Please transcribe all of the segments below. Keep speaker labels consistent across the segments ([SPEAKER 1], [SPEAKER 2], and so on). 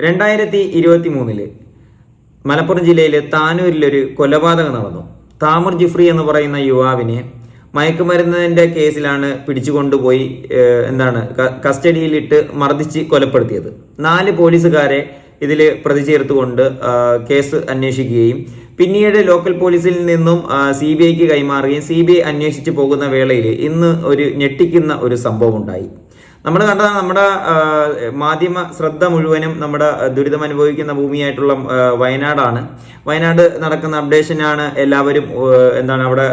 [SPEAKER 1] രണ്ടായിരത്തി ഇരുപത്തി മൂന്നിൽ മലപ്പുറം ജില്ലയിലെ താനൂരിലൊരു കൊലപാതകം നടന്നു. താമർ ജിഫ്രി എന്ന് പറയുന്ന യുവാവിനെ മയക്കുമരുന്നിന്റെ കേസിലാണ് പിടിച്ചുകൊണ്ടുപോയി എന്താണ് കസ്റ്റഡിയിലിട്ട് മർദ്ദിച്ച് കൊലപ്പെടുത്തിയത്. നാല് പോലീസുകാരെ ഇതിൽ പ്രതി ചേർത്തുകൊണ്ട് കേസ് അന്വേഷിക്കുകയും പിന്നീട് ലോക്കൽ പോലീസിൽ നിന്നും സി ബി ഐക്ക് കൈമാറുകയും സി ബി ഐ അന്വേഷിച്ച് പോകുന്ന വേളയിൽ ഇന്ന് ഒരു ഞെട്ടിക്കുന്ന ഒരു സംഭവം ഉണ്ടായി നമ്മൾ കണ്ടതാണ് നമ്മുടെ മാധ്യമ ശ്രദ്ധ മുഴുവനും നമ്മുടെ ദുരിതം അനുഭവിക്കുന്ന ഭൂമിയായിട്ടുള്ള വയനാടാണ്. വയനാട് നടക്കുന്ന അപ്ഡേഷനാണ് എല്ലാവരും എന്താണ് അവിടെ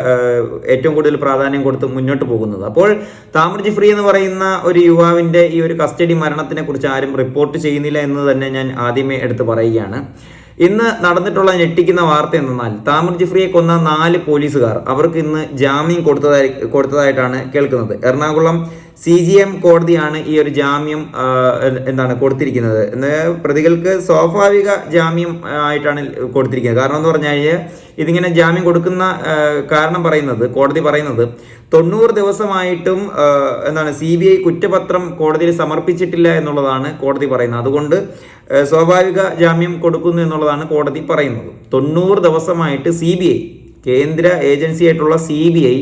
[SPEAKER 1] ഏറ്റവും കൂടുതൽ പ്രാധാന്യം കൊടുത്ത് മുന്നോട്ട് പോകുന്നത്. അപ്പോൾ താമർ ജിഫ്രി എന്ന് പറയുന്ന ഒരു യുവാവിന്റെ ഈ ഒരു കസ്റ്റഡി മരണത്തിനെ കുറിച്ച് ആരും റിപ്പോർട്ട് ചെയ്യുന്നില്ല എന്ന് തന്നെ ഞാൻ ആദ്യമേ എടുത്ത് പറയുകയാണ്. ഇന്ന് നടന്നിട്ടുള്ള ഞെട്ടിക്കുന്ന വാർത്ത എന്നാൽ താമർ ജിഫ്രിയെ കൊന്ന നാല് പോലീസുകാർ അവർക്ക് ഇന്ന് ജാമ്യം കൊടുത്തതായി കൊടുത്തതായിട്ടാണ് കേൾക്കുന്നത്. എറണാകുളം സി ജി എം കോടതിയാണ് ഈ ഒരു ജാമ്യം എന്താണ് കൊടുത്തിരിക്കുന്നത്. പ്രതികൾക്ക് സ്വാഭാവിക ജാമ്യം ആയിട്ടാണ് കൊടുത്തിരിക്കുന്നത്. കാരണം എന്ന് പറഞ്ഞു കഴിഞ്ഞാൽ ഇതിങ്ങനെ ജാമ്യം കൊടുക്കുന്ന കാരണം പറയുന്നത് കോടതി പറയുന്നത് തൊണ്ണൂറ് ദിവസമായിട്ടും എന്താണ് സി ബി ഐ കുറ്റപത്രം കോടതിയിൽ സമർപ്പിച്ചിട്ടില്ല എന്നുള്ളതാണ് കോടതി പറയുന്നത്. അതുകൊണ്ട് സ്വാഭാവിക ജാമ്യം കൊടുക്കുന്നു എന്നുള്ളതാണ് കോടതി പറയുന്നത്. തൊണ്ണൂറ് ദിവസമായിട്ട് സി ബി ഐ കേന്ദ്ര ഏജൻസി ആയിട്ടുള്ള സി ബി ഐ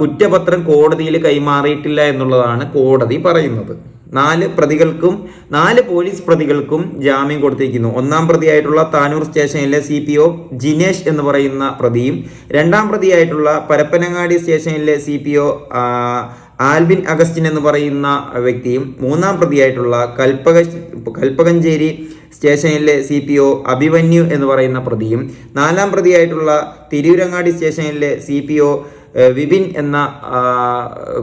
[SPEAKER 1] കുറ്റപത്രം കോടതിയിൽ കൈമാറിയിട്ടില്ല എന്നുള്ളതാണ് കോടതി പറയുന്നത്. നാല് പ്രതികൾക്കും നാല് പോലീസ് പ്രതികൾക്കും ജാമ്യം കൊടുത്തിരിക്കുന്നു. ഒന്നാം പ്രതിയായിട്ടുള്ള താനൂർ സ്റ്റേഷനിലെ സി പി ഒ ജിനേഷ് എന്ന് പറയുന്ന പ്രതിയും രണ്ടാം പ്രതിയായിട്ടുള്ള പരപ്പനങ്ങാടി സ്റ്റേഷനിലെ C P O Albin Augustine എന്ന് പറയുന്ന വ്യക്തിയും മൂന്നാം പ്രതിയായിട്ടുള്ള കൽപ്പക കൽപ്പകഞ്ചേരി സ്റ്റേഷനിലെ സി പി ഒ അഭിമന്യു എന്ന് പറയുന്ന പ്രതിയും നാലാം പ്രതിയായിട്ടുള്ള തിരൂരങ്ങാടി സ്റ്റേഷനിലെ സി പി ഒ വിപിൻ എന്ന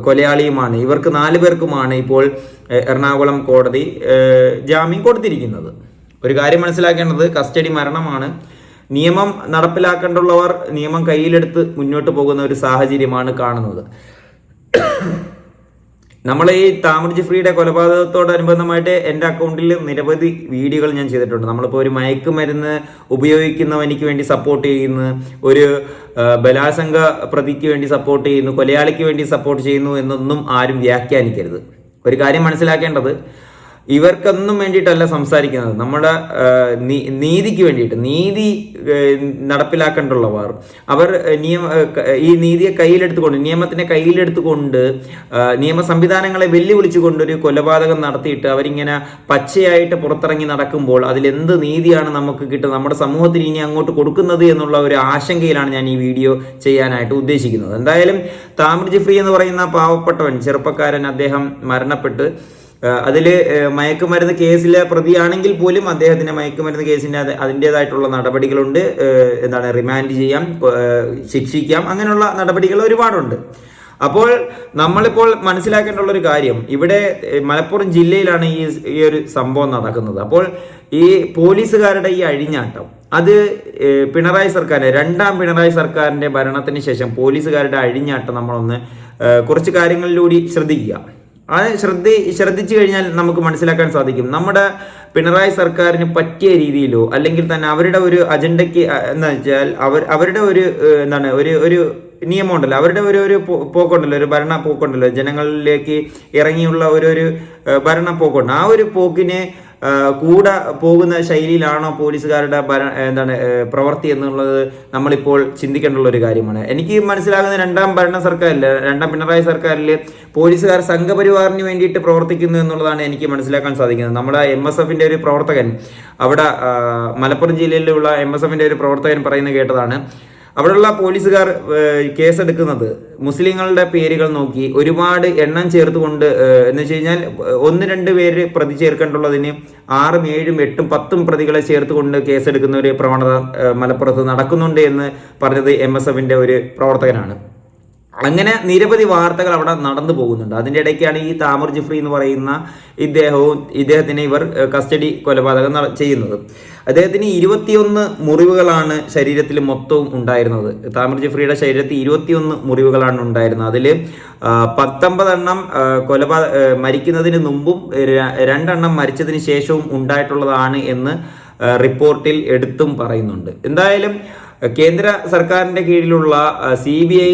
[SPEAKER 1] കൊലയാളിയുമാണ്. ഇവർക്ക് നാല് പേർക്കുമാണ് ഇപ്പോൾ എറണാകുളം കോടതി ജാമ്യം കൊടുത്തിരിക്കുന്നത്. ഒരു കാര്യം മനസ്സിലാക്കേണ്ടത് കസ്റ്റഡി മരണമാണ്. നിയമം നടപ്പിലാക്കേണ്ടുള്ളവർ നിയമം കയ്യിലെടുത്ത് മുന്നോട്ട് പോകുന്ന ഒരു സാഹചര്യമാണ് കാണുന്നത്. നമ്മൾ ഈ താമർ ജിഫ്രിയുടെ കൊലപാതകത്തോടനുബന്ധമായിട്ട് എന്റെ അക്കൗണ്ടിൽ നിരവധി വീഡിയോകൾ ഞാൻ ചെയ്തിട്ടുണ്ട്. നമ്മളിപ്പോൾ ഒരു മയക്കുമരുന്ന് ഉപയോഗിക്കുന്നവനിക്ക് വേണ്ടി സപ്പോർട്ട് ചെയ്യുന്നു. ഒരു ബലാസംഗ പ്രതിക്ക് വേണ്ടി സപ്പോർട്ട് ചെയ്യുന്നു. കൊലയാളിക്ക് വേണ്ടി സപ്പോർട്ട് ചെയ്യുന്നു എന്നൊന്നും ആരും വ്യാഖ്യാനിക്കരുത്. ഒരു കാര്യം മനസ്സിലാക്കേണ്ടത് ഇവർക്കൊന്നും വേണ്ടിയിട്ടല്ല സംസാരിക്കുന്നത്. നമ്മുടെ നീതിക്ക് വേണ്ടിയിട്ട്. നീതി നടപ്പിലാക്കേണ്ടുള്ളവർ അവർ നിയമ ഈ നീതിയെ കയ്യിലെടുത്തുകൊണ്ട് നിയമത്തിനെ കയ്യിലെടുത്തുകൊണ്ട് നിയമ സംവിധാനങ്ങളെ വെല്ലുവിളിച്ചുകൊണ്ട് ഒരു കൊലപാതകം നടത്തിയിട്ട് അവരിങ്ങനെ പച്ചയായിട്ട് പുറത്തിറങ്ങി നടക്കുമ്പോൾ അതിലെന്ത് നീതിയാണ് നമുക്ക് കിട്ടുന്നത് നമ്മുടെ സമൂഹത്തിന് ഇനി അങ്ങോട്ട് കൊടുക്കുന്നത് എന്നുള്ള ഒരു ആശങ്കയിലാണ് ഞാൻ ഈ വീഡിയോ ചെയ്യാനായിട്ട് ഉദ്ദേശിക്കുന്നത്. എന്തായാലും താമർ ജിഫ്രി എന്ന് പറയുന്ന പാവപ്പെട്ടവൻ ചെറുപ്പക്കാരൻ അദ്ദേഹം മരണപ്പെട്ട് അതിൽ മയക്കുമരുന്ന് കേസിലെ പ്രതിയാണെങ്കിൽ പോലും അദ്ദേഹത്തിന് മയക്കുമരുന്ന് കേസിന്റെ അത് അതിന്റെതായിട്ടുള്ള നടപടികളുണ്ട്. എന്താണ് റിമാൻഡ് ചെയ്യാം ശിക്ഷിക്കാം അങ്ങനെയുള്ള നടപടികൾ ഒരുപാടുണ്ട്. അപ്പോൾ നമ്മളിപ്പോൾ മനസ്സിലാക്കേണ്ടുള്ള ഒരു കാര്യം ഇവിടെ മലപ്പുറം ജില്ലയിലാണ് ഈ ഈ ഒരു സംഭവം നടക്കുന്നത്. അപ്പോൾ ഈ പോലീസുകാരുടെ ഈ അഴിഞ്ഞാട്ടം അത് പിണറായി സർക്കാരിന്റെ രണ്ടാം പിണറായി സർക്കാരിന്റെ ഭരണത്തിന് ശേഷം പോലീസുകാരുടെ അഴിഞ്ഞാട്ടം നമ്മളൊന്ന് കുറച്ച് കാര്യങ്ങളിലൂടെ ശ്രദ്ധിക്കുക. അത് ശ്രദ്ധ ശ്രദ്ധിച്ചു കഴിഞ്ഞാൽ നമുക്ക് മനസ്സിലാക്കാൻ സാധിക്കും. നമ്മുടെ പിണറായി സർക്കാരിന് പറ്റിയ രീതിയിലോ അല്ലെങ്കിൽ തന്നെ അവരുടെ ഒരു അജണ്ടയ്ക്ക് എന്താ വെച്ചാൽ അവർ അവരുടെ ഒരു എന്താണ് ഒരു ഒരു നിയമമുണ്ടല്ലോ. അവരുടെ ഒരു ഒരു പോക്കുണ്ടല്ലോ ഒരു ഭരണ പോക്കുണ്ടല്ലോ. ജനങ്ങളിലേക്ക് ഇറങ്ങിയുള്ള ഒരു ഒരു ഭരണ പോക്കുണ്ട്. ആ ഒരു പോക്കിന് കൂടെ പോകുന്ന ശൈലിയിലാണോ പോലീസുകാരുടെ ഭര എന്താണ് പ്രവൃത്തി എന്നുള്ളത് നമ്മളിപ്പോൾ ചിന്തിക്കേണ്ടുള്ള ഒരു കാര്യമാണ്. എനിക്ക് മനസ്സിലാകുന്ന രണ്ടാം ഭരണ സർക്കാരിൽ രണ്ടാം പിണറായി സർക്കാരിൽ പോലീസുകാർ സംഘപരിവാറിന് വേണ്ടിയിട്ട് പ്രവർത്തിക്കുന്നു എന്നുള്ളതാണ് എനിക്ക് മനസ്സിലാക്കാൻ സാധിക്കുന്നത്. നമ്മുടെ എം എസ് എഫിന്റെ ഒരു പ്രവർത്തകൻ അവിടെ മലപ്പുറം ജില്ലയിലുള്ള എം എസ് എഫിന്റെ ഒരു പ്രവർത്തകൻ പറയുന്നത് കേട്ടതാണ്. അവിടെയുള്ള പോലീസുകാർ കേസെടുക്കുന്നത്. മുസ്ലിങ്ങളുടെ പേരുകൾ നോക്കി ഒരുപാട് എണ്ണം ചേർത്തുകൊണ്ട് കൊണ്ട് എന്ന് വെച്ച് കഴിഞ്ഞാൽ ഒന്ന് രണ്ട് പേര് പ്രതി ചേർക്കേണ്ടുള്ളതിന് ആറും ഏഴും എട്ടും പത്തും പ്രതികളെ ചേർത്തുകൊണ്ട് കേസെടുക്കുന്ന ഒരു പ്രവണത മലപ്പുറത്ത് നടക്കുന്നുണ്ട് എന്ന് പറഞ്ഞത് എം എസ് ഒരു പ്രവർത്തകനാണ്. അങ്ങനെ നിരവധി വാർത്തകൾ അവിടെ നടന്നു പോകുന്നുണ്ട്. അതിന്റെ ഇടയ്ക്കാണ് ഈ താമർ ജിഫ്രി എന്ന് പറയുന്ന ഇദ്ദേഹവും ഇദ്ദേഹത്തിനെ ഇവർ കസ്റ്റഡി കൊലപാതകം ചെയ്യുന്നത്. അദ്ദേഹത്തിന് ഇരുപത്തിയൊന്ന് മുറിവുകളാണ് ശരീരത്തിൽ മൊത്തവും ഉണ്ടായിരുന്നത്. താമർ ജിഫ്രിയുടെ ശരീരത്തിൽ ഇരുപത്തിയൊന്ന് മുറിവുകളാണ് ഉണ്ടായിരുന്നത്. അതിൽ പത്തൊമ്പതെണ്ണം കൊലപാത മരിക്കുന്നതിന് മുമ്പും രണ്ടെണ്ണം മരിച്ചതിന് ശേഷവും ഉണ്ടായിട്ടുള്ളതാണ് എന്ന് റിപ്പോർട്ടിൽ എടുത്തും പറയുന്നുണ്ട്. എന്തായാലും കേന്ദ്ര സർക്കാരിന്റെ കീഴിലുള്ള സി ബി ഐ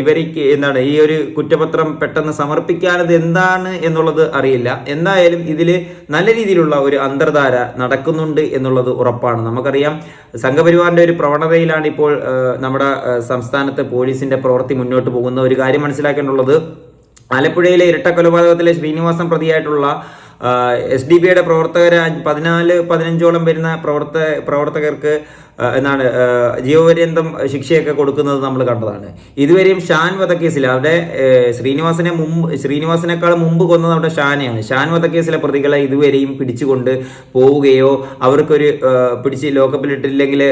[SPEAKER 1] ഇവർക്ക് എന്താണ് ഈ ഒരു കുറ്റപത്രം പെട്ടെന്ന് സമർപ്പിക്കാനത് എന്താണ് എന്നുള്ളത് അറിയില്ല. എന്തായാലും ഇതിൽ നല്ല രീതിയിലുള്ള ഒരു അന്തർധാര നടക്കുന്നുണ്ട് എന്നുള്ളത് ഉറപ്പാണ്. നമുക്കറിയാം സംഘപരിവാറിന്റെ ഒരു പ്രവണതയിലാണ് ഇപ്പോൾ നമ്മുടെ സംസ്ഥാനത്തെ പോലീസിന്റെ പ്രവൃത്തി മുന്നോട്ട് പോകുന്ന ഒരു കാര്യം മനസ്സിലാക്കേണ്ടുള്ളത്. ആലപ്പുഴയിലെ ഇരട്ട കൊലപാതകത്തിലെ ശ്രീനിവാസം പ്രതിയായിട്ടുള്ള എസ് ഡി ബിയുടെ പ്രവർത്തകർ പതിനാല് പതിനഞ്ചോളം വരുന്ന പ്രവർത്ത പ്രവർത്തകർക്ക് ആ, എന്താണ് ജീവപര്യന്തം ശിക്ഷയൊക്കെ കൊടുക്കുന്നത് നമ്മൾ കണ്ടതാണ്. ഇതുവരെയും ഷാൻ വധക്കേസിൽ അവിടെ ശ്രീനിവാസനെ മുമ്പ് ശ്രീനിവാസനേക്കാൾ മുമ്പ് കൊന്നത് അവിടെ ഷാനെയാണ്. ഷാൻ വധക്കേസിലെ പ്രതികളെ ഇതുവരെയും പിടിച്ചുകൊണ്ട് പോവുകയോ അവർക്കൊരു പിടിച്ച് ലോക്കപ്പിലിട്ടില്ലെങ്കിൽ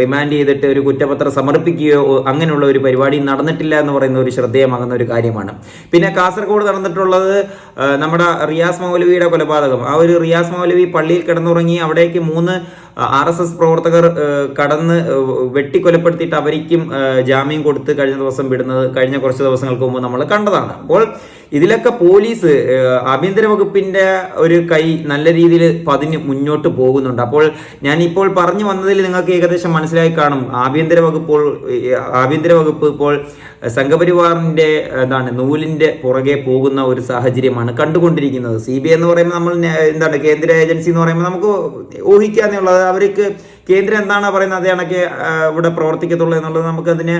[SPEAKER 1] റിമാൻഡ് ചെയ്തിട്ട് ഒരു കുറ്റപത്രം സമർപ്പിക്കുകയോ അങ്ങനെയുള്ള ഒരു പരിപാടി നടന്നിട്ടില്ല എന്ന് പറയുന്ന ഒരു ശ്രദ്ധേയമാകുന്ന ഒരു കാര്യമാണ്. പിന്നെ കാസർഗോഡ് നടന്നിട്ടുള്ളത് നമ്മുടെ റിയാസ് മൗലവിയുടെ കൊലപാതകം. ആ ഒരു റിയാസ് മൗലവി പള്ളിയിൽ കിടന്നുറങ്ങി അവിടേക്ക് മൂന്ന് ആർ എസ് എസ് പ്രവർത്തകർ കടന്ന് വെട്ടിക്കൊലപ്പെടുത്തിയിട്ട് അവർക്കും ജാമ്യം കൊടുത്ത് കഴിഞ്ഞ ദിവസം വിടുന്നത് കഴിഞ്ഞ കുറച്ച് ദിവസങ്ങൾക്ക് മുമ്പ് നമ്മൾ കണ്ടതാണ്. അപ്പോൾ ഇതിലൊക്കെ പോലീസ് ആഭ്യന്തര വകുപ്പിന്റെ ഒരു കൈ നല്ല രീതിയിൽ പതിന് മുന്നോട്ട് പോകുന്നുണ്ട്. അപ്പോൾ ഞാൻ ഇപ്പോൾ പറഞ്ഞു വന്നതിൽ നിങ്ങൾക്ക് ഏകദേശം മനസ്സിലായി കാണും. ആഭ്യന്തര വകുപ്പ് ആഭ്യന്തര വകുപ്പ് ഇപ്പോൾ സംഘപരിവാറിന്റെ എന്താണ് നൂലിന്റെ പുറകെ പോകുന്ന ഒരു സാഹചര്യമാണ് കണ്ടുകൊണ്ടിരിക്കുന്നത്. സി ബി എന്ന് പറയുമ്പോൾ നമ്മൾ എന്താണ് കേന്ദ്ര ഏജൻസി എന്ന് പറയുമ്പോൾ നമുക്ക് ഊഹിക്കാന്നുള്ളത് അവർക്ക് കേന്ദ്രം എന്താണ് പറയുന്നത്? അതേ കണക്കെ ഇവിടെ പ്രവർത്തിക്കത്തുള്ളൂ എന്നുള്ളത് നമുക്കതിന്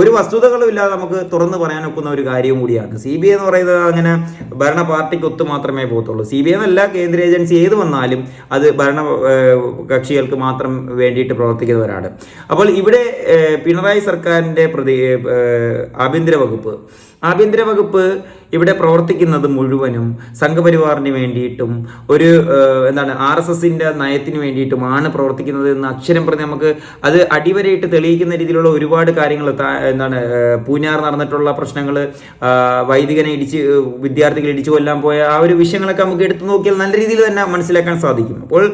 [SPEAKER 1] ഒരു വസ്തുതകളും ഇല്ലാതെ നമുക്ക് തുറന്നു പറയാൻ ഒക്കുന്ന ഒരു കാര്യവും കൂടിയാണ്. സി ബി ഐ എന്ന് പറയുന്നത് അങ്ങനെ ഭരണ പാർട്ടിക്ക് ഒത്തു മാത്രമേ പോകത്തുള്ളൂ. സി ബി ഐ എന്നല്ല കേന്ദ്ര ഏജൻസി ഏത് വന്നാലും അത് ഭരണ കക്ഷികൾക്ക് മാത്രം വേണ്ടിയിട്ട് പ്രവർത്തിക്കുന്നവരാണ്. അപ്പോൾ ഇവിടെ പിണറായി സർക്കാരിന്റെ പ്രതി ആഭ്യന്തര വകുപ്പ്. ആഭ്യന്തര വകുപ്പ് ഇവിടെ പ്രവർത്തിക്കുന്നത് മുഴുവനും സംഘപരിവാറിന് വേണ്ടിയിട്ടും ഒരു എന്താണ് ആർ എസ് എസിന്റെ നയത്തിന് വേണ്ടിയിട്ടുമാണ് പ്രവർത്തിക്കുന്നത് എന്ന് അക്ഷരം പറഞ്ഞ് നമുക്ക് അത് അടിവരയിട്ട് തെളിയിക്കുന്ന രീതിയിലുള്ള ഒരുപാട് കാര്യങ്ങൾ എന്താണ് പൂഞ്ഞാർ നടന്നിട്ടുള്ള പ്രശ്നങ്ങൾ വൈദികനെ ഇടിച്ച് വിദ്യാർത്ഥികൾ ഇടിച്ചു കൊല്ലാൻ പോയ ആ ഒരു വിഷയങ്ങളൊക്കെ നമുക്ക് എടുത്തു നോക്കിയാൽ നല്ല രീതിയിൽ തന്നെ മനസ്സിലാക്കാൻ സാധിക്കും. അപ്പോൾ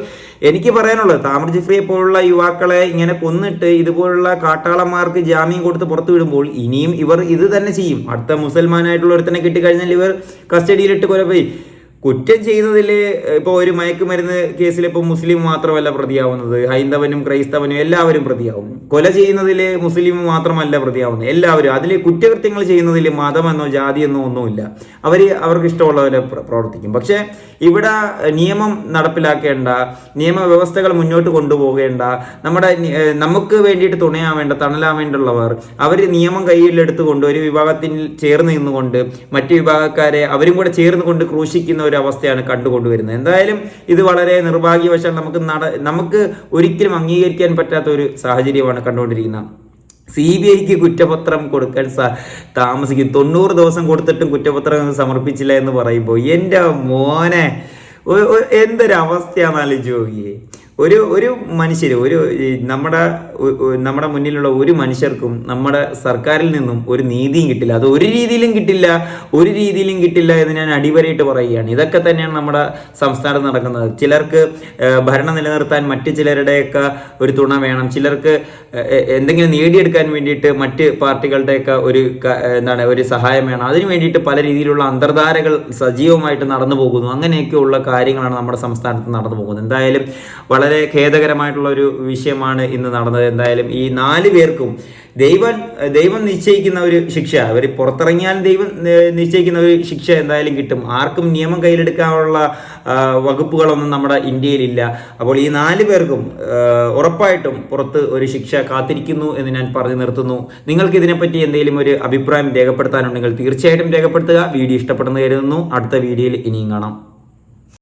[SPEAKER 1] എനിക്ക് പറയാനുള്ളത് താമർ ജിഫ്രിയെ പോലുള്ള യുവാക്കളെ ഇങ്ങനെ കൊന്നിട്ട് ഇതുപോലുള്ള കാട്ടാളന്മാർക്ക് ജാമ്യം കൊടുത്ത് പുറത്തു വിടുമ്പോൾ ഇനിയും ഇവർ ഇത് തന്നെ ചെയ്യും. അടുത്ത മുസൽമാനായിട്ടുള്ള ഒരുത്തനെ കിട്ടിക്കഴിഞ്ഞാൽ ഇവർ കസ്റ്റഡിയിലിട്ട് കൊലപോയി കുറ്റം ചെയ്യുന്നതിൽ ഇപ്പോൾ ഒരു മയക്കുമരുന്ന് കേസിൽ ഇപ്പോൾ മുസ്ലിം മാത്രമല്ല പ്രതിയാവുന്നത്. ഹൈന്ദവനും ക്രൈസ്തവനും എല്ലാവരും പ്രതിയാവും. കൊല ചെയ്യുന്നതിൽ മുസ്ലിം മാത്രമല്ല പ്രതിയാവുന്നത്. എല്ലാവരും അതിൽ കുറ്റകൃത്യങ്ങൾ ചെയ്യുന്നതിൽ മതമെന്നോ ജാതിയെന്നോ ഒന്നുമില്ല. അവർ അവർക്ക് ഇഷ്ടമുള്ളവരെ പോലെ പ്രവർത്തിക്കും. പക്ഷേ ഇവിടെ നിയമം നടപ്പിലാക്കേണ്ട നിയമവ്യവസ്ഥകൾ മുന്നോട്ട് കൊണ്ടുപോകേണ്ട നമ്മുടെ നമുക്ക് വേണ്ടിയിട്ട് തുണയാവേണ്ട തണലാവേണ്ടുള്ളവർ അവർ നിയമം കയ്യിലെടുത്തു കൊണ്ട് ഒരു വിഭാഗത്തിൽ ചേർന്ന് നിന്നുകൊണ്ട് മറ്റു വിഭാഗക്കാരെ അവരും കൂടെ ചേർന്ന് കൊണ്ട് ക്രൂശിക്കുന്ന ഒരു അവസ്ഥയാണ് കണ്ടുകൊണ്ടുവരുന്നത്. എന്തായാലും ഇത് വളരെ നിർഭാഗ്യവശാൽ നമുക്ക് നട നമുക്ക് ഒരിക്കലും അംഗീകരിക്കാൻ പറ്റാത്ത ഒരു സാഹചര്യമാണ് കണ്ടുകൊണ്ടിരിക്കുന്നത്. സി ബി ഐക്ക് കുറ്റപത്രം കൊടുക്കാൻ താമസിക്കും. തൊണ്ണൂറ് ദിവസം കൊടുത്തിട്ടും കുറ്റപത്രം സമർപ്പിച്ചില്ല എന്ന് പറയുമ്പോൾ എന്റെ മോനെ എന്തൊരവസ്ഥയാണെന്നാലും ജോഗിയെ? ഒരു ഒരു മനുഷ്യർ ഒരു നമ്മുടെ നമ്മുടെ മുന്നിലുള്ള ഒരു മനുഷ്യർക്കും നമ്മുടെ സർക്കാരിൽ നിന്നും ഒരു നീതിയും കിട്ടില്ല. അത് ഒരു രീതിയിലും കിട്ടില്ല ഒരു രീതിയിലും കിട്ടില്ല എന്ന് ഞാൻ അടിവരയിട്ട് പറയുകയാണ്. ഇതൊക്കെ തന്നെയാണ് നമ്മുടെ സംസ്ഥാനത്ത് നടക്കുന്നത്. ചിലർക്ക് ഭരണം നിലനിർത്താൻ മറ്റു ചിലരുടെയൊക്കെ ഒരു തുണ വേണം. ചിലർക്ക് എന്തെങ്കിലും നേടിയെടുക്കാൻ വേണ്ടിയിട്ട് മറ്റ് പാർട്ടികളുടെയൊക്കെ ഒരു എന്താണ് ഒരു സഹായം വേണം. അതിനു വേണ്ടിയിട്ട് പല രീതിയിലുള്ള അന്തർധാരകൾ സജീവമായിട്ട് നടന്നു പോകുന്നു. അങ്ങനെയൊക്കെയുള്ള കാര്യങ്ങളാണ് നമ്മുടെ സംസ്ഥാനത്ത് നടന്നു പോകുന്നത്. എന്തായാലും വളരെ ഖേദകരമായിട്ടുള്ള ഒരു വിഷയമാണ് ഇന്ന് നടന്നത്. എന്തായാലും ഈ നാല് പേർക്കും ദൈവം ദൈവം നിശ്ചയിക്കുന്ന ഒരു ശിക്ഷ അവർ പുറത്തിറങ്ങിയാൽ ദൈവം നിശ്ചയിക്കുന്ന ഒരു ശിക്ഷ എന്തായാലും കിട്ടും. ആർക്കും നിയമം കയ്യിലെടുക്കാനുള്ള വകുപ്പുകളൊന്നും നമ്മുടെ ഇന്ത്യയിലില്ല. അപ്പോൾ ഈ നാല് പേർക്കും ഉറപ്പായിട്ടും പുറത്ത് ഒരു ശിക്ഷ കാത്തിരിക്കുന്നു എന്ന് ഞാൻ പറഞ്ഞു നിർത്തുന്നു. നിങ്ങൾക്ക് ഇതിനെപ്പറ്റി എന്തെങ്കിലും ഒരു അഭിപ്രായം രേഖപ്പെടുത്താനുണ്ടെങ്കിൽ തീർച്ചയായിട്ടും രേഖപ്പെടുത്തുക. വീഡിയോ ഇഷ്ടപ്പെടുന്നു കരുതുന്നു. അടുത്ത വീഡിയോയിൽ ഇനിയും കാണാം.